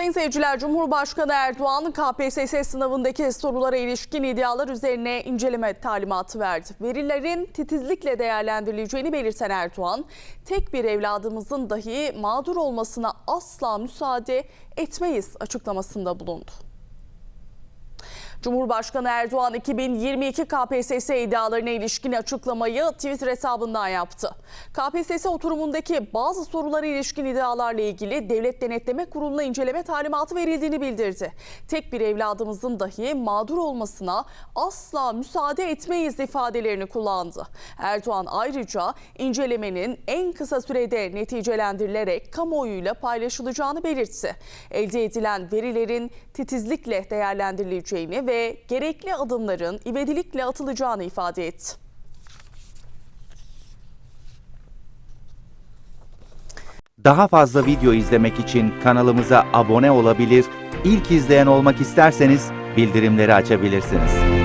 Sayın seyirciler, Cumhurbaşkanı Erdoğan KPSS sınavındaki sorulara ilişkin iddialar üzerine inceleme talimatı verdi. Verilerin titizlikle değerlendirileceğini belirten Erdoğan, tek bir evladımızın dahi mağdur olmasına asla müsaade etmeyiz açıklamasında bulundu. Cumhurbaşkanı Erdoğan 2022 KPSS iddialarına ilişkin açıklamayı Twitter hesabından yaptı. KPSS oturumundaki bazı sorulara ilişkin iddialarla ilgili Devlet Denetleme Kurulu'na inceleme talimatı verildiğini bildirdi. Tek bir evladımızın dahi mağdur olmasına asla müsaade etmeyiz ifadelerini kullandı. Erdoğan ayrıca incelemenin en kısa sürede neticelendirilerek kamuoyuyla paylaşılacağını belirtti. Elde edilen verilerin titizlikle değerlendirileceğini ve gerekli adımların ivedilikle atılacağını ifade etti. Daha fazla video izlemek için kanalımıza abone olabilir, ilk izleyen olmak isterseniz bildirimleri açabilirsiniz.